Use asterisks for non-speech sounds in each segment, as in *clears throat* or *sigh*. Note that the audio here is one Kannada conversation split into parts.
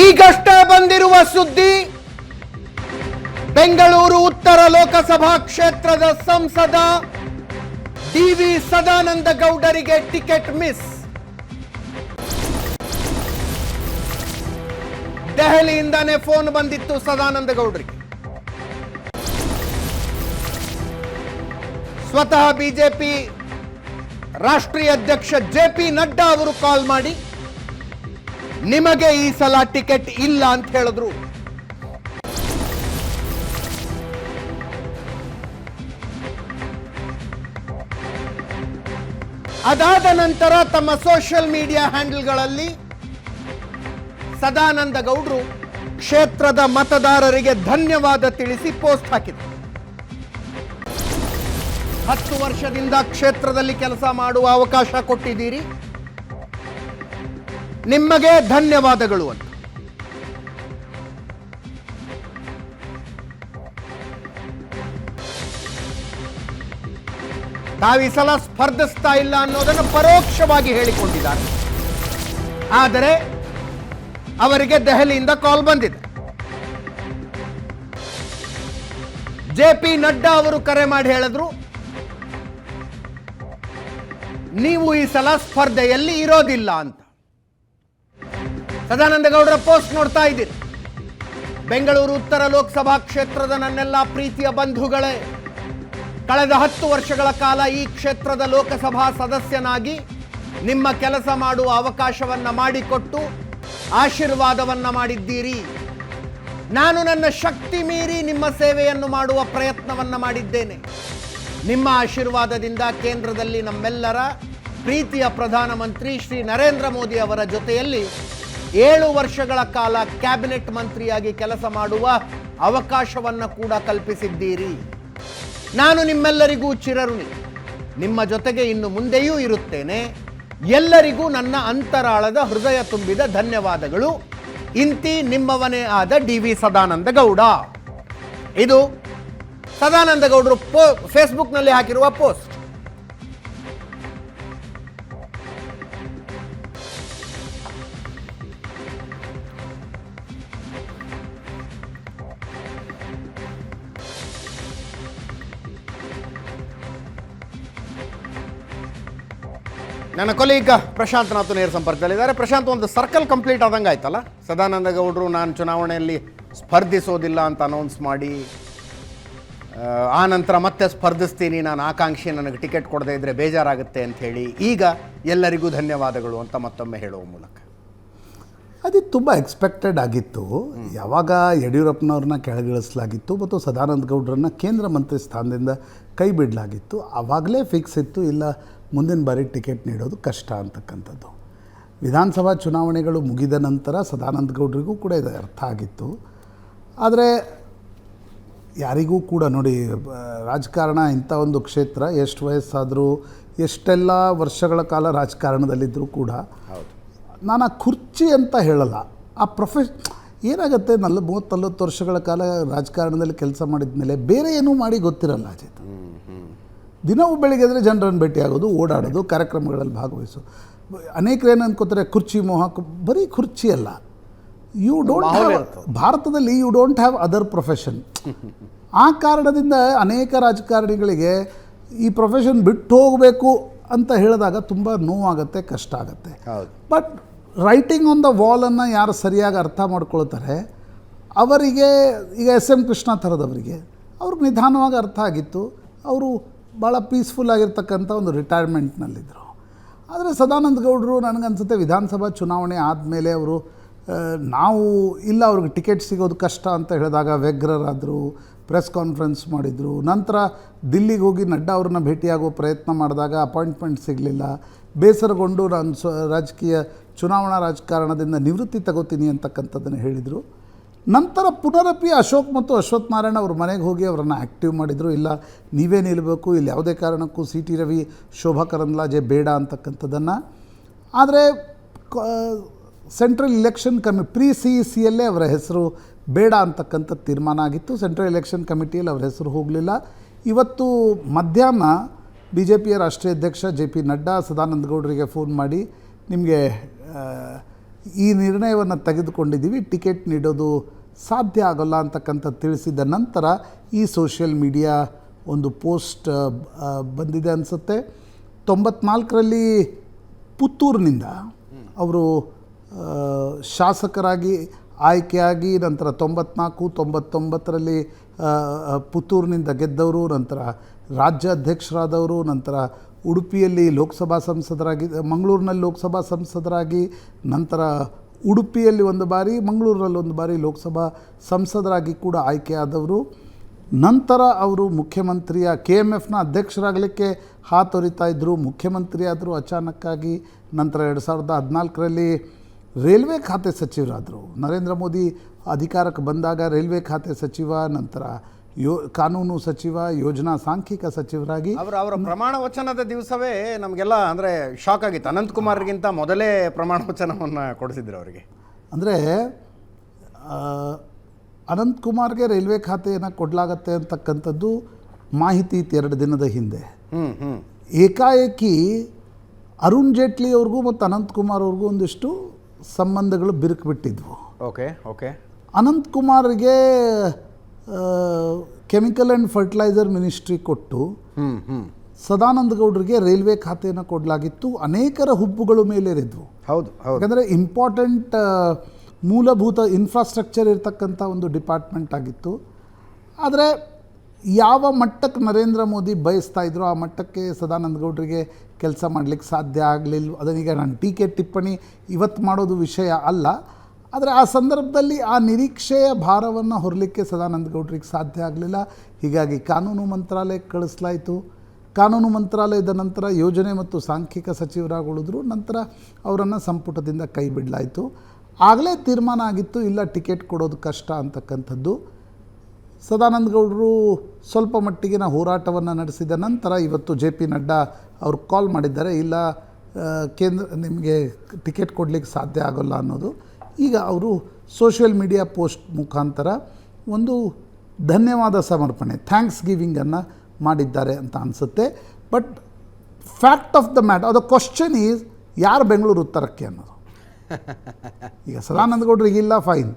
ಈಗಷ್ಟೇ ಬಂದಿರುವ ಸುದ್ದಿ, ಬೆಂಗಳೂರು ಉತ್ತರ ಲೋಕಸಭಾ ಕ್ಷೇತ್ರದ ಸಂಸದ ಡಿವಿ ಸದಾನಂದ ಗೌಡರಿಗೆ ಟಿಕೆಟ್ ಮಿಸ್. ದೆಹಲಿಯಿಂದಾನೇ ಫೋನ್ ಬಂದಿತ್ತು ಸದಾನಂದ ಗೌಡರಿಗೆ. ಸ್ವತಃ ಬಿಜೆಪಿ ರಾಷ್ಟ್ರೀಯ ಅಧ್ಯಕ್ಷ ಜೆ ಪಿ ನಡ್ಡಾ ಅವರು ಕಾಲ್ ಮಾಡಿ ನಿಮಗೆ ಈ ಸಲ ಟಿಕೆಟ್ ಇಲ್ಲ ಅಂತ ಹೇಳಿದ್ರು. ಅದಾದ ನಂತರ ತಮ್ಮ ಸೋಷಿಯಲ್ ಮೀಡಿಯಾ ಹ್ಯಾಂಡಲ್ಗಳಲ್ಲಿ ಸದಾನಂದ ಗೌಡ್ರು ಕ್ಷೇತ್ರದ ಮತದಾರರಿಗೆ ಧನ್ಯವಾದ ತಿಳಿಸಿ ಪೋಸ್ಟ್ ಹಾಕಿದರು. ಹತ್ತು ವರ್ಷದಿಂದ ಕ್ಷೇತ್ರದಲ್ಲಿ ಕೆಲಸ ಮಾಡುವ ಅವಕಾಶ ಕೊಟ್ಟಿದ್ದೀರಿ. ನಿಮಗೆ ಧನ್ಯವಾದಗಳು ಅಂತ. ತಾವೀ ಸಲ ಸ್ಪರ್ಧಿಸ್ತಾ ಇಲ್ಲ ಅನ್ನೋದನ್ನು ಪರೋಕ್ಷವಾಗಿ ಹೇಳಿಕೊಂಡಿದ್ದಾರೆ. ಆದರೆ ಅವರಿಗೆ ದೆಹಲಿಯಿಂದ ಕಾಲ್ ಬಂದಿದೆ. ಜೆ ಪಿ ನಡ್ಡಾ ಅವರು ಕರೆ ಮಾಡಿ ಹೇಳಿದ್ರು, ನೀವು ಈ ಸಲ ಸ್ಪರ್ಧೆಯಲ್ಲಿ ಇರೋದಿಲ್ಲ ಅಂತ. ಸದಾನಂದ ಗೌಡರ ಪೋಸ್ಟ್ ನೋಡ್ತಾ ಇದ್ದೀರಿ. ಬೆಂಗಳೂರು ಉತ್ತರ ಲೋಕಸಭಾ ಕ್ಷೇತ್ರದ ನನ್ನೆಲ್ಲ ಪ್ರೀತಿಯ ಬಂಧುಗಳೇ, ಕಳೆದ ಹತ್ತು ವರ್ಷಗಳ ಕಾಲ ಈ ಕ್ಷೇತ್ರದ ಲೋಕಸಭಾ ಸದಸ್ಯನಾಗಿ ನಿಮ್ಮ ಕೆಲಸ ಮಾಡುವ ಅವಕಾಶವನ್ನ ಮಾಡಿಕೊಟ್ಟು ಆಶೀರ್ವಾದವನ್ನ ಮಾಡಿದ್ದೀರಿ. ನಾನು ನನ್ನ ಶಕ್ತಿ ಮೀರಿ ನಿಮ್ಮ ಸೇವೆಯನ್ನು ಮಾಡುವ ಪ್ರಯತ್ನವನ್ನ ಮಾಡಿದ್ದೇನೆ. ನಿಮ್ಮ ಆಶೀರ್ವಾದದಿಂದ ಕೇಂದ್ರದಲ್ಲಿ ನಮ್ಮೆಲ್ಲರ ಪ್ರೀತಿಯ ಪ್ರಧಾನಮಂತ್ರಿ ಶ್ರೀ ನರೇಂದ್ರ ಮೋದಿ ಅವರ ಜೊತೆಯಲ್ಲಿ ಏಳು ವರ್ಷಗಳ ಕಾಲ ಕ್ಯಾಬಿನೆಟ್ ಮಂತ್ರಿಯಾಗಿ ಕೆಲಸ ಮಾಡುವ ಅವಕಾಶವನ್ನು ಕೂಡ ಕಲ್ಪಿಸಿದ್ದೀರಿ. ನಾನು ನಿಮ್ಮೆಲ್ಲರಿಗೂ ಚಿರಋಣಿ. ನಿಮ್ಮ ಜೊತೆಗೆ ಇನ್ನು ಮುಂದೆಯೂ ಇರುತ್ತೇನೆ. ಎಲ್ಲರಿಗೂ ನನ್ನ ಅಂತರಾಳದ ಹೃದಯ ತುಂಬಿದ ಧನ್ಯವಾದಗಳು. ಇಂತಿ ನಿಮ್ಮವನೇ ಆದ ಡಿ ವಿ ಸದಾನಂದ ಗೌಡ ಇದು ಸದಾನಂದ ಗೌಡರು ಪೋ ಫೇಸ್ಬುಕ್ನಲ್ಲಿ ಹಾಕಿರುವ ಪೋಸ್ಟ್. ನನ್ನ ಕೊಲೀಗ ಪ್ರಶಾಂತ್ ನಾಥ್ ನೇರ ಸಂಪರ್ಕದಲ್ಲಿದ್ದಾರೆ. ಪ್ರಶಾಂತ್ ಒಂದು ಸರ್ಕಲ್ ಕಂಪ್ಲೀಟ್ ಆದಂಗೆ ಆಯ್ತಲ್ಲ? ಸದಾನಂದ ಗೌಡರು ನಾನು ಚುನಾವಣೆಯಲ್ಲಿ ಸ್ಪರ್ಧಿಸೋದಿಲ್ಲ ಅಂತ ಅನೌನ್ಸ್ ಮಾಡಿ ಆ, ನಂತರ ಮತ್ತೆ ಸ್ಪರ್ಧಿಸ್ತೀನಿ ನಾನು ಆಕಾಂಕ್ಷಿ ನನಗೆ ಟಿಕೆಟ್ ಕೊಡದೇ ಇದ್ರೆ ಬೇಜಾರಾಗುತ್ತೆ ಅಂತ ಹೇಳಿ ಈಗ ಎಲ್ಲರಿಗೂ ಧನ್ಯವಾದಗಳು ಅಂತ ಮತ್ತೊಮ್ಮೆ ಹೇಳುವ ಮೂಲಕ. ಅದು ತುಂಬ ಎಕ್ಸ್ಪೆಕ್ಟೆಡ್ ಆಗಿತ್ತು. ಯಾವಾಗ ಯಡಿಯೂರಪ್ಪನವ್ರನ್ನ ಕೆಳಗಿಳಿಸಲಾಗಿತ್ತು ಮತ್ತು ಸದಾನಂದ ಗೌಡ್ರನ್ನ ಕೇಂದ್ರ ಮಂತ್ರಿ ಸ್ಥಾನದಿಂದ ಕೈ ಬಿಡಲಾಗಿತ್ತು ಆವಾಗಲೇ ಫಿಕ್ಸ್ ಇತ್ತು ಇಲ್ಲ ಮುಂದಿನ ಬಾರಿ ಟಿಕೆಟ್ ನೀಡೋದು ಕಷ್ಟ ಅಂತಕ್ಕಂಥದ್ದು. ವಿಧಾನಸಭಾ ಚುನಾವಣೆಗಳು ಮುಗಿದ ನಂತರ ಸದಾನಂದ ಗೌಡರಿಗೂ ಕೂಡ ಇದು ಅರ್ಥ ಆಗಿತ್ತು. ಆದರೆ ಯಾರಿಗೂ ಕೂಡ ನೋಡಿ ರಾಜಕಾರಣ ಇಂಥ ಒಂದು ಕ್ಷೇತ್ರ ಎಷ್ಟು ವಯಸ್ಸಾದರೂ ಎಷ್ಟೆಲ್ಲ ವರ್ಷಗಳ ಕಾಲ ರಾಜಕಾರಣದಲ್ಲಿದ್ದರೂ ಕೂಡ ನಾನು ಆ ಕುರ್ಚಿ ಅಂತ ಹೇಳಲ್ಲ. ಆ ಪ್ರೊಫೆಷ್ ಏನಾಗುತ್ತೆ ನಲ್ಲ ಮೂವತ್ತು ವರ್ಷಗಳ ಕಾಲ ರಾಜಕಾರಣದಲ್ಲಿ ಕೆಲಸ ಮಾಡಿದ ಮೇಲೆ ಬೇರೆ ಏನೂ ಮಾಡಿ ಗೊತ್ತಿರಲ್ಲ ಅಜಿತ್. ದಿನವೂ ಬೆಳಿಗ್ಗೆ ಅಂದರೆ ಜನರನ್ನು ಭೇಟಿಯಾಗೋದು ಓಡಾಡೋದು ಕಾರ್ಯಕ್ರಮಗಳಲ್ಲಿ ಭಾಗವಹಿಸೋದು ಅನೇಕರು ಏನು ಅನ್ಕೋತಾರೆ ಕುರ್ಚಿ ಮೋಹ ಬರೀ ಕುರ್ಚಿ ಅಲ್ಲ. ಯು ಡೋಂಟ್ ಹ್ಯಾವ್ ಭಾರತದಲ್ಲಿ you don't have other profession ಆ ಕಾರಣದಿಂದ ಅನೇಕ ರಾಜಕಾರಣಿಗಳಿಗೆ ಈ ಪ್ರೊಫೆಷನ್ ಬಿಟ್ಟು ಹೋಗಬೇಕು ಅಂತ ಹೇಳಿದಾಗ ತುಂಬ ನೋವಾಗುತ್ತೆ ಕಷ್ಟ ಆಗುತ್ತೆ. ಬಟ್ ರೈಟಿಂಗ್ ಆನ್ ದ ವಾಲನ್ನು ಯಾರು ಸರಿಯಾಗಿ ಅರ್ಥ ಮಾಡ್ಕೊಳ್ತಾರೆ ಅವರಿಗೆ ಈಗ ಎಸ್ ಎಂ ಕೃಷ್ಣ ಥರದವರಿಗೆ ಅವ್ರಿಗೆ ನಿಧಾನವಾಗಿ ಅರ್ಥ ಆಗಿತ್ತು. ಅವರು ಭಾಳ ಪೀಸ್ಫುಲ್ ಆಗಿರ್ತಕ್ಕಂಥ ಒಂದು ರಿಟೈರ್ಮೆಂಟ್ನಲ್ಲಿದ್ದರು ಆದರೆ ಸದಾನಂದ ಗೌಡರು ನನಗನ್ಸುತ್ತೆ ವಿಧಾನಸಭಾ ಚುನಾವಣೆ ಆದಮೇಲೆ ಅವರು ನಾವು ಇಲ್ಲ ಅವ್ರಿಗೆ ಟಿಕೆಟ್ ಸಿಗೋದು ಕಷ್ಟ ಅಂತ ಹೇಳಿದಾಗ ವ್ಯಗ್ರರಾದರು ಪ್ರೆಸ್ ಕಾನ್ಫರೆನ್ಸ್ ಮಾಡಿದರು. ನಂತರ ದಿಲ್ಲಿಗೆ ಹೋಗಿ ನಡ್ಡಾ ಅವ್ರನ್ನ ಭೇಟಿಯಾಗೋ ಪ್ರಯತ್ನ ಮಾಡಿದಾಗ ಅಪಾಯಿಂಟ್ಮೆಂಟ್ ಸಿಗಲಿಲ್ಲ. ಬೇಸರಗೊಂಡು ನಾನು ಸ್ವ ರಾಜಕೀಯ ಚುನಾವಣಾ ರಾಜಕಾರಣದಿಂದ ನಿವೃತ್ತಿ ತಗೋತೀನಿ ಅಂತಕ್ಕಂಥದ್ದನ್ನು ಹೇಳಿದರು. ನಂತರ ಪುನರಪಿ ಅಶೋಕ್ ಮತ್ತು ಅಶ್ವಥ್ ನಾರಾಯಣ ಅವ್ರ ಮನೆಗೆ ಹೋಗಿ ಅವರನ್ನು ಆ್ಯಕ್ಟಿವ್ ಮಾಡಿದರು. ಇಲ್ಲ, ನೀವೇ ನಿಲ್ಲಬೇಕು ಇಲ್ಲಿ ಯಾವುದೇ ಕಾರಣಕ್ಕೂ ಸಿ ಟಿ ರವಿ, ಶೋಭಾ ಕರಂದ್ಲಾಜೆ ಬೇಡ ಅಂತಕ್ಕಂಥದ್ದನ್ನು. ಆದರೆ ಸೆಂಟ್ರಲ್ ಇಲೆಕ್ಷನ್ ಕಮಿ ಪ್ರೀ ಸಿ ಇ ಸಿಯಲ್ಲೇ ಅವರ ಹೆಸರು ಬೇಡ ಅಂತಕ್ಕಂಥ ತೀರ್ಮಾನ ಆಗಿತ್ತು. ಸೆಂಟ್ರಲ್ ಎಲೆಕ್ಷನ್ ಕಮಿಟಿಯಲ್ಲಿ ಅವರ ಹೆಸರು ಹೋಗಲಿಲ್ಲ. ಇವತ್ತು ಮಧ್ಯಾಹ್ನ ಬಿ ಜೆ ಪಿಯ ರಾಷ್ಟ್ರೀಯ ಅಧ್ಯಕ್ಷ ಜೆ ಪಿ ನಡ್ಡಾ ಸದಾನಂದ ಗೌಡರಿಗೆ ಫೋನ್ ಮಾಡಿ, ನಿಮಗೆ ಈ ನಿರ್ಣಯವನ್ನು ತೆಗೆದುಕೊಂಡಿದ್ದೀವಿ. ಟಿಕೆಟ್ ನೀಡೋದು ಸಾಧ್ಯ ಆಗೋಲ್ಲ ಅಂತಕ್ಕಂಥ ತಿಳಿಸಿದ ನಂತರ ಈ ಸೋಷಿಯಲ್ ಮೀಡಿಯಾ ಒಂದು ಪೋಸ್ಟ್ ಬಂದಿದೆ ಅನಿಸುತ್ತೆ. ತೊಂಬತ್ನಾಲ್ಕರಲ್ಲಿ ಪುತ್ತೂರಿನಿಂದ ಅವರು ಶಾಸಕರಾಗಿ ಆಯ್ಕೆಯಾಗಿ ನಂತರ ತೊಂಬತ್ನಾಲ್ಕು, ತೊಂಬತ್ತೊಂಬತ್ತರಲ್ಲಿ ಪುತ್ತೂರಿನಿಂದ ಗೆದ್ದವರು, ನಂತರ ರಾಜ್ಯಾಧ್ಯಕ್ಷರಾದವರು, ನಂತರ ಉಡುಪಿಯಲ್ಲಿ ಲೋಕಸಭಾ ಸಂಸದರಾಗಿ, ಮಂಗಳೂರಿನಲ್ಲಿ ಲೋಕಸಭಾ ಸಂಸದರಾಗಿ, ನಂತರ ಉಡುಪಿಯಲ್ಲಿ ಒಂದು ಬಾರಿ ಮಂಗಳೂರಲ್ಲಿ ಒಂದು ಬಾರಿ ಲೋಕಸಭಾ ಸಂಸದರಾಗಿ ಕೂಡ ಆಯ್ಕೆಯಾದವರು ನಂತರ ಅವರು ಮುಖ್ಯಮಂತ್ರಿಯ, ಕೆ ಎಂ ಎಫ್ನ ಅಧ್ಯಕ್ಷರಾಗಲಿಕ್ಕೆ ಹಾತೊರಿತಾ ಇದ್ದರು ಮುಖ್ಯಮಂತ್ರಿ ಆದರು ಅಚಾನಕ್ಕಾಗಿ, ನಂತರ ಎರಡು ಸಾವಿರದ ಹದಿನಾಲ್ಕರಲ್ಲಿ ರೈಲ್ವೆ ಖಾತೆ ಸಚಿವರಾದರು. ನರೇಂದ್ರ ಮೋದಿ ಅಧಿಕಾರಕ್ಕೆ ಬಂದಾಗ ರೈಲ್ವೆ ಖಾತೆ ಸಚಿವ, ನಂತರ ಯೋ ಕಾನೂನು ಸಚಿವ ಯೋಜನಾ ಸಾಂಖ್ಯಿಕ ಸಚಿವರಾಗಿ ಅವರ ಅವರ ಪ್ರಮಾಣ ವಚನದ ದಿವಸವೇ ನಮಗೆಲ್ಲ ಅಂದರೆ ಶಾಕ್ ಆಗಿತ್ತು. ಅನಂತಕುಮಾರ್ಗಿಂತ ಮೊದಲೇ ಪ್ರಮಾಣ ವಚನವನ್ನು ಕೊಡಿಸಿದ್ರು ಅವರಿಗೆ. ಅಂದರೆ ಅನಂತಕುಮಾರ್ಗೆ ರೈಲ್ವೆ ಖಾತೆಯನ್ನು ಕೊಡಲಾಗತ್ತೆ ಅಂತಕ್ಕಂಥದ್ದು ಮಾಹಿತಿ ಇತ್ತು ಎರಡು ದಿನದ ಹಿಂದೆ. ಏಕಾಏಕಿ ಅರುಣ್ ಜೇಟ್ಲಿ ಅವ್ರಿಗೂ ಮತ್ತು ಅನಂತಕುಮಾರ್ ಅವ್ರಿಗೂ ಒಂದಿಷ್ಟು ಸಂಬಂಧಗಳು ಬಿರುಕು ಬಿಟ್ಟಿದ್ವು. ಓಕೆ ಓಕೆ ಅನಂತಕುಮಾರ್ಗೆ ಕೆಮಿಕಲ್ ಆ್ಯಂಡ್ ಫರ್ಟಿಲೈಸರ್ ಮಿನಿಸ್ಟ್ರಿ ಕೊಟ್ಟು ಸದಾನಂದ ಗೌಡರಿಗೆ ರೈಲ್ವೆ ಖಾತೆಯನ್ನು ಕೊಡಲಾಗಿತ್ತು. ಅನೇಕರ ಹುಬ್ಬುಗಳು ಮೇಲೇರಿದ್ವು. ಹೌದು ಹೌದು. ಯಾಕಂದರೆ ಇಂಪಾರ್ಟೆಂಟ್ ಮೂಲಭೂತ ಇನ್ಫ್ರಾಸ್ಟ್ರಕ್ಚರ್ ಇರತಕ್ಕಂಥ ಒಂದು ಡಿಪಾರ್ಟ್ಮೆಂಟ್ ಆಗಿತ್ತು. ಆದರೆ ಯಾವ ಮಟ್ಟಕ್ಕೆ ನರೇಂದ್ರ ಮೋದಿ ಬಯಸ್ತಾ ಇದ್ರು ಆ ಮಟ್ಟಕ್ಕೆ ಸದಾನಂದ ಗೌಡರಿಗೆ ಕೆಲಸ ಮಾಡಲಿಕ್ಕೆ ಸಾಧ್ಯ ಆಗಲಿಲ್ಲ ಅದನ್ನೀಗ ನಾನು ಟೀಕೆ ಟಿಪ್ಪಣಿ ಇವತ್ತು ಮಾಡೋದು ವಿಷಯ ಅಲ್ಲ. ಆದರೆ ಆ ಸಂದರ್ಭದಲ್ಲಿ ಆ ನಿರೀಕ್ಷೆಯ ಭಾರವನ್ನು ಹೊರಲಿಕ್ಕೆ ಸದಾನಂದ ಗೌಡರಿಗೆ ಸಾಧ್ಯ ಆಗಲಿಲ್ಲ. ಹೀಗಾಗಿ ಕಾನೂನು ಮಂತ್ರಾಲಯಕ್ಕೆ ಕಳಿಸ್ಲಾಯಿತು. ಕಾನೂನು ಮಂತ್ರಾಲಯದ ನಂತರ ಯೋಜನೆ ಮತ್ತು ಸಾಂಖ್ಯಿಕ ಸಚಿವರಾಗಿ ಉಳಿದ್ರು ನಂತರ ಅವರನ್ನು ಸಂಪುಟದಿಂದ ಕೈ ಬಿಡಲಾಯಿತು. ಆಗಲೇ ತೀರ್ಮಾನ ಆಗಿತ್ತು, ಇಲ್ಲ ಟಿಕೆಟ್ ಕೊಡೋದು ಕಷ್ಟ ಅಂತಕ್ಕಂಥದ್ದು. ಸದಾನಂದ ಗೌಡರು ಸ್ವಲ್ಪ ಮಟ್ಟಿಗಿನ ಹೋರಾಟವನ್ನು ನಡೆಸಿದ ನಂತರ ಇವತ್ತು ಜೆ ಪಿ ನಡ್ಡಾ ಅವ್ರು ಕಾಲ್ ಮಾಡಿದ್ದಾರೆ, ಇಲ್ಲ ಕೇಂದ್ರ ನಿಮಗೆ ಟಿಕೆಟ್ ಕೊಡಲಿಕ್ಕೆ ಸಾಧ್ಯ ಆಗೋಲ್ಲ ಅನ್ನೋದು. ಈಗ ಅವರು ಸೋಷಿಯಲ್ ಮೀಡಿಯಾ ಪೋಸ್ಟ್ ಮುಖಾಂತರ ಒಂದು ಧನ್ಯವಾದ ಸಮರ್ಪಣೆ ಥ್ಯಾಂಕ್ಸ್ ಗಿವಿಂಗನ್ನು ಮಾಡಿದ್ದಾರೆ ಅಂತ ಅನಿಸುತ್ತೆ. But fact of the matter ಅದು ಕ್ವಶನ್ ಈಸ್ ಯಾರು ಬೆಂಗಳೂರು ಉತ್ತರಕ್ಕೆ ಅನ್ನೋದು. ಈಗ ಸದಾನಂದ ಗೌಡ್ರಿಗೆ ಇಲ್ಲ ಫೈನ್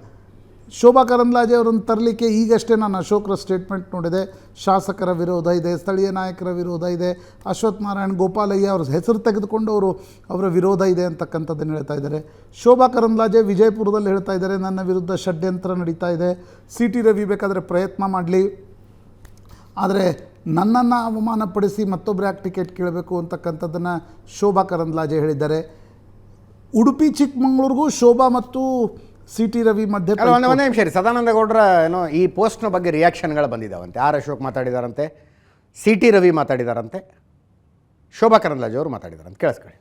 ಶೋಭಾ ಕರಂದ್ಲಾಜೆ ಅವರನ್ನು ತರಲಿಕ್ಕೆ ಈಗಷ್ಟೇ ನಾನು ಅಶೋಕರ ಸ್ಟೇಟ್ಮೆಂಟ್ ನೋಡಿದೆ. ಶಾಸಕರ ವಿರೋಧ ಇದೆ, ಸ್ಥಳೀಯ ನಾಯಕರ ವಿರೋಧ ಇದೆ. ಅಶ್ವಥ್ ನಾರಾಯಣ್, ಗೋಪಾಲಯ್ಯ ಅವ್ರ ಹೆಸರು ತೆಗೆದುಕೊಂಡು ಅವರು ಅವರ ವಿರೋಧ ಇದೆ ಅಂತಕ್ಕಂಥದ್ದನ್ನು ಹೇಳ್ತಾ ಇದ್ದಾರೆ. ಶೋಭಾ ಕರಂದ್ಲಾಜೆ ವಿಜಯಪುರದಲ್ಲಿ ಹೇಳ್ತಾ ಇದ್ದಾರೆ, ನನ್ನ ವಿರುದ್ಧ ಷಡ್ಯಂತ್ರ ನಡೀತಾ ಇದೆ. ಸಿ ಟಿ ರವಿ ಬೇಕಾದರೆ ಪ್ರಯತ್ನ ಮಾಡಲಿ. ಆದರೆ ನನ್ನನ್ನು ಅವಮಾನಪಡಿಸಿ ಮತ್ತೊಬ್ಬರು ಯಾಕೆ ಟಿಕೆಟ್ ಕೇಳಬೇಕು ಅಂತಕ್ಕಂಥದ್ದನ್ನು ಶೋಭಾ ಕರಂದ್ಲಾಜೆ ಹೇಳಿದ್ದಾರೆ. ಉಡುಪಿ, ಚಿಕ್ಕಮಗಳೂರಿಗೂ ಶೋಭಾ ಮತ್ತು ಸಿ ಟಿ ರವಿ ಮಧ್ಯೆ ಒಂದೇ ಒಂದೇ ನಿಮಿಷ ರೀ ಸದಾನಂದ ಗೌಡರ ಏನೋ ಈ ಪೋಸ್ಟ್ನ ಬಗ್ಗೆ ರಿಯಾಕ್ಷನ್ಗಳು ಬಂದಿದ್ದಾವಂತೆ ಆರ್ ಅಶೋಕ್ ಮಾತಾಡಿದಾರಂತೆ ಸಿ ಟಿ ರವಿ ಮಾತಾಡಿದಾರಂತೆ ಶೋಭಾ ಕರಂದ್ಲಾಜ್ ಅವರು ಮಾತಾಡಿದಾರಂತೆ. ಕೇಳಿಸ್ಕೊಳ್ಳಿ.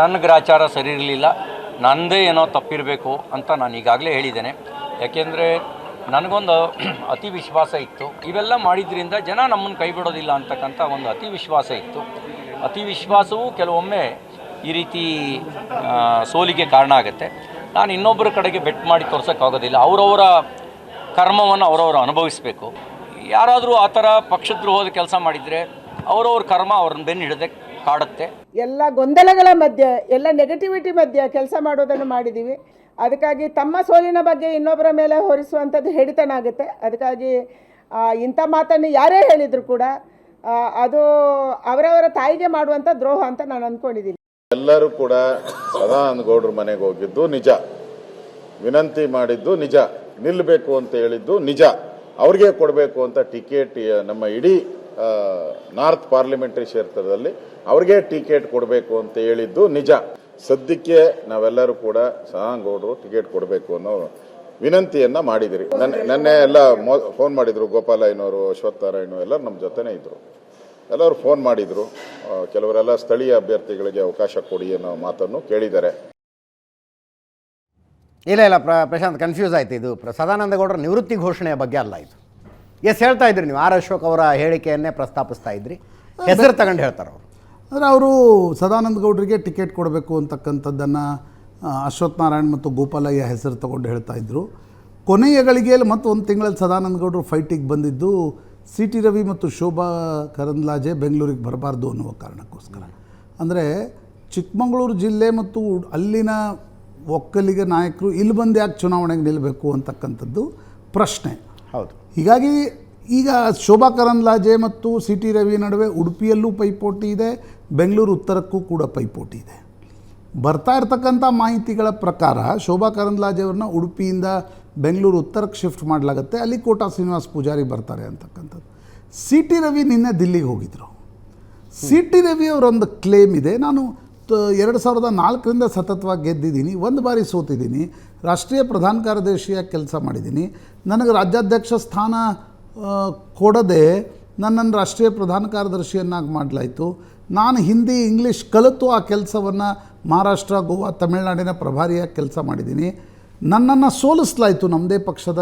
ನನ್ನ ಗ್ರಾಚಾರ ಸರಿ ಇರಲಿಲ್ಲ ನನ್ನದೇ ಏನೋ ತಪ್ಪಿರಬೇಕು ಅಂತ ನಾನು ಈಗಾಗಲೇ ಹೇಳಿದ್ದೇನೆ. ಯಾಕೆಂದರೆ ನನಗೊಂದು *clears throat* ಅತಿ ವಿಶ್ವಾಸ ಇತ್ತು. ಇವೆಲ್ಲ ಮಾಡಿದ್ರಿಂದ ಜನ ನಮ್ಮನ್ನು ಕೈ ಬಿಡೋದಿಲ್ಲ ಅಂತಕ್ಕಂಥ ಒಂದು ಅತಿ ವಿಶ್ವಾಸ ಇತ್ತು. ಅತಿ ವಿಶ್ವಾಸವೂ ಕೆಲವೊಮ್ಮೆ ಈ ರೀತಿ ಸೋಲಿಗೆ ಕಾರಣ ಆಗುತ್ತೆ. ನಾನು ಇನ್ನೊಬ್ಬರ ಕಡೆಗೆ ಬೆಟ್ ಮಾಡಿ ತೋರ್ಸೋಕ್ಕಾಗೋದಿಲ್ಲ. ಅವರವರ ಕರ್ಮವನ್ನು ಅವರವರು ಅನುಭವಿಸಬೇಕು. ಯಾರಾದರೂ ಆ ಥರ ಪಕ್ಷದ್ರೋಹದ ಕೆಲಸ ಮಾಡಿದರೆ ಅವರವ್ರ ಕರ್ಮ ಅವ್ರನ್ನ ಬೆನ್ನು ಹಿಡದೆ ಕಾಡುತ್ತೆ. ಎಲ್ಲ ಗೊಂದಲಗಳ ಮಧ್ಯೆ, ಎಲ್ಲ ನೆಗೆಟಿವಿಟಿ ಮಧ್ಯೆ ಕೆಲಸ ಮಾಡೋದನ್ನು ಮಾಡಿದ್ದೀವಿ ಅದಕ್ಕಾಗಿ ತಮ್ಮ ಸೋಲಿನ ಬಗ್ಗೆ ಇನ್ನೊಬ್ಬರ ಮೇಲೆ ಹೊರಿಸುವಂಥದ್ದು ಹಿಡಿತನ ಆಗುತ್ತೆ. ಅದಕ್ಕಾಗಿ ಇಂಥ ಮಾತನ್ನು ಯಾರೇ ಹೇಳಿದರೂ ಕೂಡ ಅದು ಅವರವರ ತಾಯಿಗೆ ಮಾಡುವಂಥ ದ್ರೋಹ ಅಂತ ನಾನು ಅಂದ್ಕೊಂಡಿದ್ದೀನಿ ಎಲ್ಲರೂ ಕೂಡ ಸದಾನಂದ ಗೌಡ್ರ ಮನೆಗೆ ಹೋಗಿದ್ದು ನಿಜ. ವಿನಂತಿ ಮಾಡಿದ್ದು ನಿಜ. ನಿಲ್ಲಬೇಕು ಅಂತ ಹೇಳಿದ್ದು ನಿಜ. ಅವ್ರಿಗೆ ಕೊಡಬೇಕು ಅಂತ ಟಿಕೆಟ್, ನಮ್ಮ ಇಡೀ ನಾರ್ತ್ ಪಾರ್ಲಿಮೆಂಟರಿ ಕ್ಷೇತ್ರದಲ್ಲಿ ಅವ್ರಿಗೆ ಟಿಕೆಟ್ ಕೊಡಬೇಕು ಅಂತ ಹೇಳಿದ್ದು ನಿಜ. ಸದ್ಯಕ್ಕೆ ನಾವೆಲ್ಲರೂ ಕೂಡ ಸದಾನಂದ ಗೌಡರು ಟಿಕೆಟ್ ಕೊಡಬೇಕು ಅನ್ನೋ ವಿನಂತಿಯನ್ನು ಮಾಡಿದಿರಿ. ನನ್ನ ನೆನ್ನೆ ಎಲ್ಲ ಫೋನ್ ಮಾಡಿದ್ರು ಗೋಪಾಲಯ್ಯನವರು ಅಶ್ವಥ್ ನಾರಾಯಣ ಎಲ್ಲರೂ ನಮ್ಮ ಜೊತೆನೇ ಇದ್ರು. ಎಲ್ಲರೂ ಫೋನ್ ಮಾಡಿದ್ರು. ಕೆಲವರೆಲ್ಲ ಸ್ಥಳೀಯ ಅಭ್ಯರ್ಥಿಗಳಿಗೆ ಅವಕಾಶ ಕೊಡಿ ಅನ್ನೋ ಮಾತನ್ನು ಕೇಳಿದ್ದಾರೆ. ಇಲ್ಲ ಇಲ್ಲ ಪ್ರ ಪ್ರಶಾಂತ್ ಕನ್ಫ್ಯೂಸ್ ಆಯ್ತು. ಇದು ಪ್ರ- ಸದಾನಂದ ಗೌಡರ ನಿವೃತ್ತಿ ಘೋಷಣೆಯ ಬಗ್ಗೆ ಅಲ್ಲ ಇದು. ಎಸ್ ಹೇಳ್ತಾ ಇದ್ರಿ ನೀವು. ಆರ್. ಅಶೋಕ್ ಅವರ ಹೇಳಿಕೆಯನ್ನೇ ಪ್ರಸ್ತಾಪಿಸ್ತಾ ಇದ್ರಿ. ಹೆಸರು ತಗೊಂಡು ಹೇಳ್ತಾರೆ ಅವರು. ಅಂದರೆ ಅವರು ಸದಾನಂದ ಗೌಡರಿಗೆ ಟಿಕೆಟ್ ಕೊಡಬೇಕು ಅಂತಕ್ಕಂಥದ್ದನ್ನು ಅಶ್ವಥ್ ನಾರಾಯಣ್ ಮತ್ತು ಗೋಪಾಲಯ್ಯ ಹೆಸರು ತಗೊಂಡು ಹೇಳ್ತಾ ಇದ್ದರು ಕೊನೆಯ ಗಳಿಗೆಯಲ್ಲಿ ಮತ್ತು ಒಂದು ತಿಂಗಳಲ್ಲಿ ಸದಾನಂದ ಗೌಡರು ಫೈಟಿಗೆ ಬಂದಿದ್ದು ಸಿ ಟಿ ರವಿ ಮತ್ತು ಶೋಭಾ ಕರಂದ್ಲಾಜೆ ಬೆಂಗಳೂರಿಗೆ ಬರಬಾರ್ದು ಅನ್ನುವ ಕಾರಣಕ್ಕೋಸ್ಕರ. ಅಂದರೆ ಚಿಕ್ಕಮಗಳೂರು ಜಿಲ್ಲೆ ಮತ್ತು ಅಲ್ಲಿನ ಒಕ್ಕಲಿಗ ನಾಯಕರು ಇಲ್ಲಿ ಬಂದು ಯಾಕೆ ಚುನಾವಣೆಗೆ ನಿಲ್ಲಬೇಕು ಅಂತಕ್ಕಂಥದ್ದು ಪ್ರಶ್ನೆ. ಹೌದು. ಹೀಗಾಗಿ ಈಗ ಶೋಭಾ ಕರಂದ್ಲಾಜೆ ಮತ್ತು ಸಿ ಟಿ ರವಿ ನಡುವೆ ಉಡುಪಿಯಲ್ಲೂ ಪೈಪೋಟಿ ಇದೆ ಬೆಂಗಳೂರು ಉತ್ತರಕ್ಕೂ ಕೂಡ ಪೈಪೋಟಿ ಇದೆ. ಬರ್ತಾ ಇರ್ತಕ್ಕಂಥ ಮಾಹಿತಿಗಳ ಪ್ರಕಾರ ಶೋಭಾ ಕರಂದ್ಲಾಜೆ ಅವ್ರನ್ನ ಉಡುಪಿಯಿಂದ ಬೆಂಗಳೂರು ಉತ್ತರಕ್ಕೆ ಶಿಫ್ಟ್ ಮಾಡಲಾಗುತ್ತೆ. ಅಲ್ಲಿ ಕೋಟಾ ಶ್ರೀನಿವಾಸ್ ಪೂಜಾರಿ ಬರ್ತಾರೆ ಅಂತಕ್ಕಂಥದ್ದು. ಸಿ ಟಿ ರವಿ ನಿನ್ನೆ ದಿಲ್ಲಿಗೆ ಹೋಗಿದ್ರು. ಸಿ ಟಿ ರವಿ ಅವರೊಂದು ಕ್ಲೇಮ್ ಇದೆ. ನಾನು ಎರಡು ಸಾವಿರದ ನಾಲ್ಕರಿಂದ ಸತತವಾಗಿ ಗೆದ್ದಿದ್ದೀನಿ. ಒಂದು ಬಾರಿ ಸೋತಿದ್ದೀನಿ. ರಾಷ್ಟ್ರೀಯ ಪ್ರಧಾನ ಕಾರ್ಯದರ್ಶಿಯಾಗಿ ಕೆಲಸ ಮಾಡಿದ್ದೀನಿ. ನನಗೆ ರಾಜ್ಯಾಧ್ಯಕ್ಷ ಸ್ಥಾನ ಕೊಡದೆ ನನ್ನನ್ನು ರಾಷ್ಟ್ರೀಯ ಪ್ರಧಾನ ಕಾರ್ಯದರ್ಶಿಯನ್ನಾಗಿ ಮಾಡಲಾಯಿತು. ನಾನು ಹಿಂದಿ, ಇಂಗ್ಲೀಷ್ ಕಲಿತು ಆ ಕೆಲಸವನ್ನು ಮಹಾರಾಷ್ಟ್ರ, ಗೋವಾ, ತಮಿಳುನಾಡಿನ ಪ್ರಭಾರಿಯಾಗಿ ಕೆಲಸ ಮಾಡಿದ್ದೀನಿ. ನನ್ನನ್ನು ಸೋಲಿಸ್ಲಾಯಿತು. ನಮ್ಮದೇ ಪಕ್ಷದ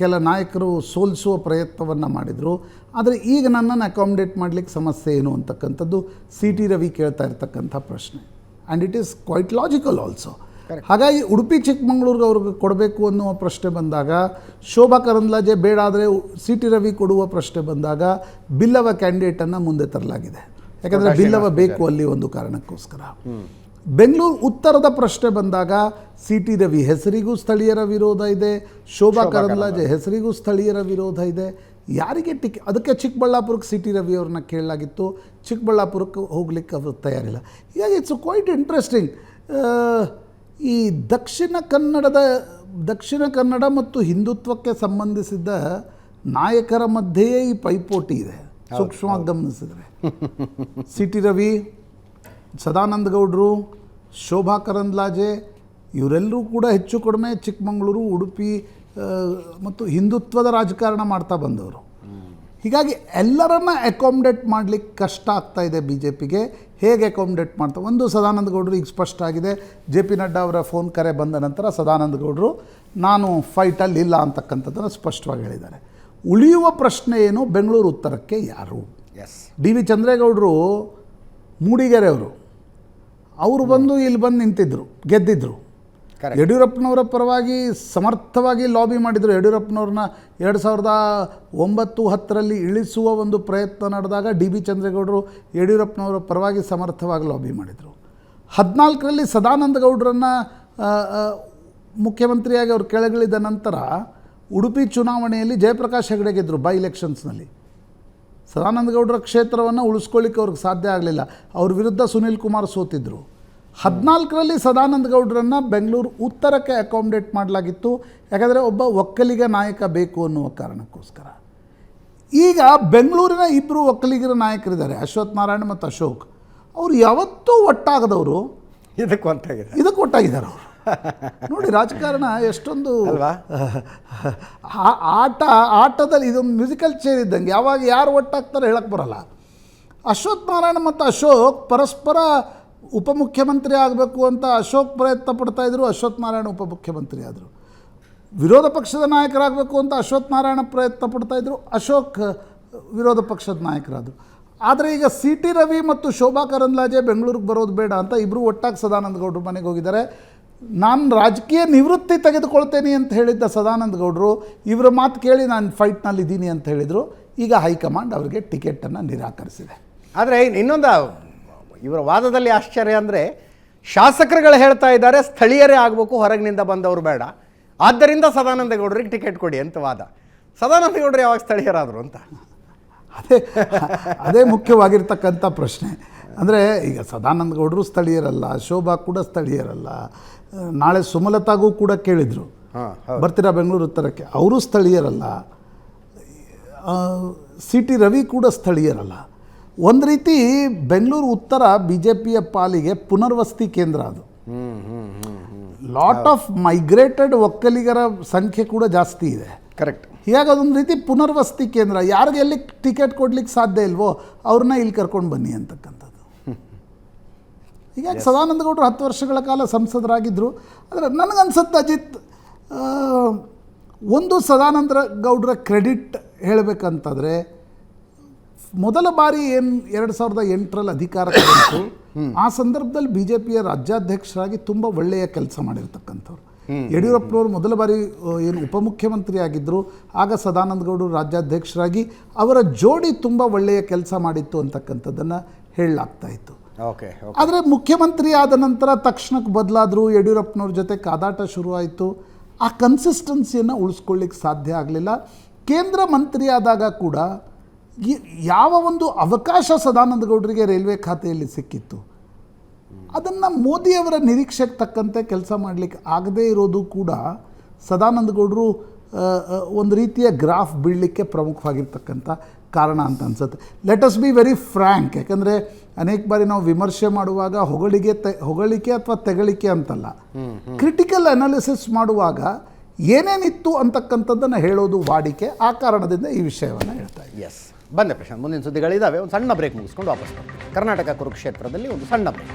ಕೆಲ ನಾಯಕರು ಸೋಲಿಸುವ ಪ್ರಯತ್ನವನ್ನು ಮಾಡಿದರು. ಆದರೆ ಈಗ ನನ್ನನ್ನು ಅಕಾಮಿಡೇಟ್ ಮಾಡಲಿಕ್ಕೆ ಸಮಸ್ಯೆ ಏನು ಅಂತಕ್ಕಂಥದ್ದು ಸಿ ಟಿ ರವಿ ಕೇಳ್ತಾ ಇರ್ತಕ್ಕಂಥ ಪ್ರಶ್ನೆ. And it is quite logical also ಹಾಗಾಗಿ ಉಡುಪಿ ಚಿಕ್ಕಮಗಳೂರಿಗೆ ಅವ್ರಿಗೆ ಕೊಡಬೇಕು ಅನ್ನುವ ಪ್ರಶ್ನೆ ಬಂದಾಗ ಶೋಭಾ ಕರಂದ್ಲಾಜೆ ಬೇಡ ಆದರೆ ಸಿ ಟಿ ರವಿ ಕೊಡುವ ಪ್ರಶ್ನೆ ಬಂದಾಗ ಬಿಲ್ಲವ ಕ್ಯಾಂಡಿಡೇಟನ್ನು ಮುಂದೆ ತರಲಾಗಿದೆ. ಯಾಕಂದರೆ ಬಿಲ್ಲವ ಬೇಕು ಅಲ್ಲಿ ಒಂದು ಕಾರಣಕ್ಕೋಸ್ಕರ. ಬೆಂಗಳೂರು ಉತ್ತರದ ಪ್ರಶ್ನೆ ಬಂದಾಗ ಸಿ ಟಿ ರವಿ ಹೆಸರಿಗೂ ಸ್ಥಳೀಯರ ವಿರೋಧ ಇದೆ ಶೋಭಾ ಕರಂದ್ಲಾಜೆ ಹೆಸರಿಗೂ ಸ್ಥಳೀಯರ ವಿರೋಧ ಇದೆ. ಯಾರಿಗೆ ಟಿಕ್ ಅದಕ್ಕೆ ಚಿಕ್ಕಬಳ್ಳಾಪುರಕ್ಕೆ ಸಿ ಟಿ ರವಿ ಅವ್ರನ್ನ ಕೇಳಲಾಗಿತ್ತು. ಚಿಕ್ಕಬಳ್ಳಾಪುರಕ್ಕೆ ಹೋಗ್ಲಿಕ್ಕೆ ಅವರು ತಯಾರಿಲ್ಲ. ಹೀಗಾಗಿ ಇಟ್ಸ್ ಕ್ವೈಟ್ ಇಂಟ್ರೆಸ್ಟಿಂಗ್ ಈ ದಕ್ಷಿಣ ಕನ್ನಡದ ದಕ್ಷಿಣ ಕನ್ನಡ ಮತ್ತು ಹಿಂದುತ್ವಕ್ಕೆ ಸಂಬಂಧಿಸಿದ ನಾಯಕರ ಮಧ್ಯೆಯೇ ಈ ಪೈಪೋಟಿ ಇದೆ. ಸೂಕ್ಷ್ಮವಾಗಿ ಗಮನಿಸಿದರೆ. ಸಿ ಟಿ ರವಿ ಸದಾನಂದ ಗೌಡರು ಶೋಭಾ ಕರಂದ್ಲಾಜೆ ಇವರೆಲ್ಲರೂ ಕೂಡ ಹೆಚ್ಚು ಕಡಿಮೆ ಚಿಕ್ಕಮಗಳೂರು ಉಡುಪಿ ಮತ್ತು ಹಿಂದುತ್ವದ ರಾಜಕಾರಣ ಮಾಡ್ತಾ ಬಂದವರು. ಹೀಗಾಗಿ ಎಲ್ಲರನ್ನ ಅಕಾಮಡೇಟ್ ಮಾಡಲಿಕ್ಕೆ ಕಷ್ಟ ಆಗ್ತಾ ಇದೆ ಬಿ ಜೆ ಪಿಗೆ ಹೇಗೆ ಅಕಾಮಡೇಟ್ ಮಾಡ್ತಾ ಒಂದು ಸದಾನಂದ ಗೌಡರು ಈಗ ಸ್ಪಷ್ಟ ಆಗಿದೆ. ಜೆ ಪಿ ನಡ್ಡಾ ಅವರ ಫೋನ್ ಕರೆ ಬಂದ ನಂತರ ಸದಾನಂದ ಗೌಡರು ನಾನು ಫೈಟಲ್ಲಿ ಇಲ್ಲ ಅಂತಕ್ಕಂಥದ್ದನ್ನು ಸ್ಪಷ್ಟವಾಗಿ ಹೇಳಿದ್ದಾರೆ. ಉಳಿಯುವ ಪ್ರಶ್ನೆ ಏನು? ಬೆಂಗಳೂರು ಉತ್ತರಕ್ಕೆ ಯಾರು? ಎಸ್ ಡಿ ವಿ ಚಂದ್ರೇಗೌಡರು ಮೂಡಿಗೆರೆ ಅವರು ಬಂದು ಇಲ್ಲಿ ಬಂದು ನಿಂತಿದ್ದರು ಗೆದ್ದಿದ್ರು. ಯಡಿಯೂರಪ್ಪನವರ ಪರವಾಗಿ ಸಮರ್ಥವಾಗಿ ಲಾಬಿ ಮಾಡಿದರು. ಯಡಿಯೂರಪ್ಪನವ್ರನ್ನ ಎರಡು ಸಾವಿರದ ಒಂಬತ್ತು ಹತ್ತರಲ್ಲಿ ಇಳಿಸುವ ಒಂದು ಪ್ರಯತ್ನ ನಡೆದಾಗ ಡಿ ಬಿ ಚಂದ್ರೇಗೌಡರು ಯಡಿಯೂರಪ್ಪನವರ ಪರವಾಗಿ ಸಮರ್ಥವಾಗಿ ಲಾಬಿ ಮಾಡಿದರು. ಹದಿನಾಲ್ಕರಲ್ಲಿ ಸದಾನಂದ ಗೌಡರನ್ನು ಮುಖ್ಯಮಂತ್ರಿಯಾಗಿ ಅವರು ಕೆಳಗಿಳಿದ ನಂತರ ಉಡುಪಿ ಚುನಾವಣೆಯಲ್ಲಿ ಜಯಪ್ರಕಾಶ್ ಹೆಗಡೆ ಗೆದ್ದರು ಬೈ ಎಲೆಕ್ಷನ್ಸ್ನಲ್ಲಿ ಸದಾನಂದ ಗೌಡರ ಕ್ಷೇತ್ರವನ್ನು ಉಳಿಸ್ಕೊಳ್ಳಿಕ್ಕೆ ಅವ್ರಿಗೆ ಸಾಧ್ಯ ಆಗಲಿಲ್ಲ. ಅವ್ರ ವಿರುದ್ಧ ಸುನೀಲ್ ಕುಮಾರ್ ಸೋತಿದ್ದರು ಹದಿನಾಲ್ಕರಲ್ಲಿ ಸದಾನಂದ ಗೌಡರನ್ನು ಬೆಂಗಳೂರು ಉತ್ತರಕ್ಕೆ ಅಕಾಮಿಡೇಟ್ ಮಾಡಲಾಗಿತ್ತು. ಯಾಕಂದರೆ ಒಬ್ಬ ಒಕ್ಕಲಿಗ ನಾಯಕ ಬೇಕು ಅನ್ನುವ ಕಾರಣಕ್ಕೋಸ್ಕರ. ಈಗ ಬೆಂಗಳೂರಿನ ಇಬ್ಬರು ಒಕ್ಕಲಿಗರ ನಾಯಕರಿದ್ದಾರೆ ಅಶ್ವಥ್ ನಾರಾಯಣ್ ಮತ್ತು ಅಶೋಕ್. ಅವರು ಯಾವತ್ತೂ ಒಟ್ಟಾಗದವರು. ಇದಕ್ಕೆ ಒಟ್ಟಾಗಿದ್ದಾರೆ. ಇದಕ್ಕೆ ಒಟ್ಟಾಗಿದ್ದಾರೆ ಅವರು. ನೋಡಿ ರಾಜಕಾರಣ ಎಷ್ಟೊಂದು ಅಲ್ವಾ? ಆ- ಆಟ ಆಟದಲ್ಲಿ ಇದೊಂದು ಮ್ಯೂಸಿಕಲ್ ಚೇರ್ ಇದ್ದಂಗೆ. ಯಾವಾಗ ಯಾರು ಒಟ್ಟಾಗ್ತಾರೆ ಹೇಳಕ್ಕೆ ಬರಲ್ಲ. ಅಶ್ವಥ್ ನಾರಾಯಣ ಮತ್ತು ಅಶೋಕ್ ಪರಸ್ಪರ ಉಪಮುಖ್ಯಮಂತ್ರಿ ಆಗಬೇಕು ಅಂತ ಅಶೋಕ್ ಪ್ರಯತ್ನ ಪಡ್ತಾ ಇದ್ರು ಅಶ್ವಥ್ ನಾರಾಯಣ ಉಪಮುಖ್ಯಮಂತ್ರಿ ಆದರು. ವಿರೋಧ ಪಕ್ಷದ ನಾಯಕರಾಗಬೇಕು ಅಂತ ಅಶ್ವಥ್ ನಾರಾಯಣ ಪ್ರಯತ್ನ ಪಡ್ತಾ ಇದ್ರು ಅಶೋಕ್ ವಿರೋಧ ಪಕ್ಷದ ನಾಯಕರಾದರು. ಆದರೆ ಈಗ ಸಿ ಟಿ ರವಿ ಮತ್ತು ಶೋಭಾ ಕರಂದ್ಲಾಜೆ ಬೆಂಗಳೂರಿಗೆ ಬರೋದು ಬೇಡ ಅಂತ ಇಬ್ಬರು ಒಟ್ಟಾಗಿ ಸದಾನಂದ ಗೌಡರು ಮನೆಗೆ ಹೋಗಿದ್ದಾರೆ. ನಾನು ರಾಜಕೀಯ ನಿವೃತ್ತಿ ತೆಗೆದುಕೊಳ್ತೇನೆ ಅಂತ ಹೇಳಿದ್ದ ಸದಾನಂದ ಗೌಡರು ಇವರ ಮಾತು ಕೇಳಿ ನಾನು ಫೈಟ್ನಲ್ಲಿ ಇದ್ದೀನಿ ಅಂತ ಹೇಳಿದರು. ಈಗ ಹೈಕಮಾಂಡ್ ಅವರಿಗೆ ಟಿಕೆಟನ್ನು ನಿರಾಕರಿಸಿದೆ. ಆದರೆ ಇನ್ನೊಂದು ಇವರ ವಾದದಲ್ಲಿ ಆಶ್ಚರ್ಯ ಅಂದರೆ ಶಾಸಕರುಗಳು ಹೇಳ್ತಾ ಇದ್ದಾರೆ ಸ್ಥಳೀಯರೇ ಆಗಬೇಕು ಹೊರಗಿನಿಂದ ಬಂದವರು ಬೇಡ. ಆದ್ದರಿಂದ ಸದಾನಂದ ಗೌಡರಿಗೆ ಟಿಕೆಟ್ ಕೊಡಿ ಅಂತ ವಾದ. ಸದಾನಂದ ಗೌಡರು ಯಾವಾಗ ಸ್ಥಳೀಯರಾದರು ಅಂತ? ಅದೇ ಅದೇ ಮುಖ್ಯವಾಗಿರ್ತಕ್ಕಂಥ ಪ್ರಶ್ನೆ. ಅಂದರೆ ಈಗ ಸದಾನಂದ ಗೌಡರು ಸ್ಥಳೀಯರಲ್ಲ ಶೋಭಾ ಕೂಡ ಸ್ಥಳೀಯರಲ್ಲ. ನಾಳೆ ಸುಮಲತಾಗೂ ಕೂಡ ಕೇಳಿದರು. ಬರ್ತೀರಾ ಬೆಂಗಳೂರು ಉತ್ತರಕ್ಕೆ? ಅವರು ಸ್ಥಳೀಯರಲ್ಲ. ಸಿ ಟಿ ರವಿ ಕೂಡ ಸ್ಥಳೀಯರಲ್ಲ. ಒಂದು ರೀತಿ ಬೆಂಗಳೂರು ಉತ್ತರ ಬಿ ಜೆ ಪಿಯ ಪಾಲಿಗೆ ಪುನರ್ವಸತಿ ಕೇಂದ್ರ ಅದು. ಲಾಟ್ ಆಫ್ ಮೈಗ್ರೇಟೆಡ್ ಒಕ್ಕಲಿಗರ ಸಂಖ್ಯೆ ಕೂಡ ಜಾಸ್ತಿ ಇದೆ. ಕರೆಕ್ಟ್ ಹೀಗಾಗಿ ಅದೊಂದು ರೀತಿ ಪುನರ್ವಸತಿ ಕೇಂದ್ರ. ಯಾರಿಗೆ ಎಲ್ಲಿ ಟಿಕೆಟ್ ಕೊಡ್ಲಿಕ್ಕೆ ಸಾಧ್ಯ ಇಲ್ವೋ ಅವ್ರನ್ನ ಇಲ್ಲಿ ಕರ್ಕೊಂಡು ಬನ್ನಿ ಅಂತಕ್ಕಂಥದ್ದು. ಹೀಗಾಗಿ ಸದಾನಂದ ಗೌಡರು ಹತ್ತು ವರ್ಷಗಳ ಕಾಲ ಸಂಸದರಾಗಿದ್ದರು. ಆದರೆ ನನಗನ್ಸುತ್ತೆ ಅಜಿತ್ ಒಂದು ಸದಾನಂದ ಗೌಡರ ಕ್ರೆಡಿಟ್ ಹೇಳಬೇಕಂತಂದರೆ ಮೊದಲ ಬಾರಿ ಏನು ಎರಡು ಸಾವಿರದ ಎಂಟರಲ್ಲಿ ಅಧಿಕಾರ ಬಂತು ಆ ಸಂದರ್ಭದಲ್ಲಿ ಬಿ ಜೆ ಪಿಯ ರಾಜ್ಯಾಧ್ಯಕ್ಷರಾಗಿ ತುಂಬ ಒಳ್ಳೆಯ ಕೆಲಸ ಮಾಡಿರ್ತಕ್ಕಂಥವ್ರು. ಯಡಿಯೂರಪ್ಪನವರು ಮೊದಲ ಬಾರಿ ಏನು ಉಪಮುಖ್ಯಮಂತ್ರಿ ಆಗಿದ್ದರು ಆಗ ಸದಾನಂದ ಗೌಡರು ರಾಜ್ಯಾಧ್ಯಕ್ಷರಾಗಿ ಅವರ ಜೋಡಿ ತುಂಬ ಒಳ್ಳೆಯ ಕೆಲಸ ಮಾಡಿತ್ತು ಅಂತಕ್ಕಂಥದ್ದನ್ನು ಹೇಳಲಾಗ್ತಾ ಇತ್ತು. ಓಕೆ ಆದರೆ ಮುಖ್ಯಮಂತ್ರಿ ಆದ ನಂತರ ತಕ್ಷಣಕ್ಕೆ ಬದಲಾದ್ರು ಯಡಿಯೂರಪ್ಪನವ್ರ ಜೊತೆ ಕಾದಾಟ ಶುರುವಾಯಿತು. ಆ ಕನ್ಸಿಸ್ಟೆನ್ಸಿಯನ್ನು ಉಳಿಸ್ಕೊಳ್ಳಿಕ್ಕೆ ಸಾಧ್ಯ ಆಗಲಿಲ್ಲ. ಕೇಂದ್ರ ಮಂತ್ರಿ ಆದಾಗ ಕೂಡ ಯಾವ ಒಂದು ಅವಕಾಶ ಸದಾನಂದ ಗೌಡರಿಗೆ ರೈಲ್ವೆ ಖಾತೆಯಲ್ಲಿ ಸಿಕ್ಕಿತ್ತು. ಅದನ್ನು ಮೋದಿಯವರ ನಿರೀಕ್ಷೆಗೆ ತಕ್ಕಂತೆ ಕೆಲಸ ಮಾಡಲಿಕ್ಕೆ ಆಗದೇ ಇರೋದು ಕೂಡ ಸದಾನಂದ ಗೌಡರು ಆ, ಆ, ಒಂದು ರೀತಿಯ ಗ್ರಾಫ್ ಬೀಳಲಿಕ್ಕೆ ಪ್ರಮುಖವಾಗಿರ್ತಕ್ಕಂಥ ಕಾರಣ ಅಂತ ಅನ್ಸುತ್ತೆ. Let us be very frank ಯಾಕಂದರೆ ಅನೇಕ ಬಾರಿ ನಾವು ವಿಮರ್ಶೆ ಮಾಡುವಾಗ ಹೊಗಳಿಗೆ ತೆ, ಹೊಗಳಿಕೆ ಅಥವಾ ತೆಗಳಿಕೆ ಅಂತಲ್ಲ ಕ್ರಿಟಿಕಲ್ ಅನಾಲಿಸಿಸ್ ಮಾಡುವಾಗ ಏನೇನಿತ್ತು ಅಂತಕ್ಕಂಥದ್ದನ್ನು ಹೇಳೋದು ವಾಡಿಕೆ ಆ ಕಾರಣದಿಂದ ಈ ವಿಷಯವನ್ನು ಹೇಳ್ತಾ ಇದ್ದೀನಿ. ಎಸ್ ಬಂದೆ ಪ್ರಶಾಂತ್. ಮುಂದಿನ ಸುದ್ದಿಗಳಿದ್ದಾವೆ ಒಂದು ಸಣ್ಣ ಬ್ರೇಕ್ ಮುಗಿಸ್ಕೊಂಡು ವಾಪಸ್ ಬರ್ತೀವಿ ಕರ್ನಾಟಕ ಕುರುಕ್ಷೇತ್ರದಲ್ಲಿ ಒಂದು ಸಣ್ಣ ಬ್ರೇಕ್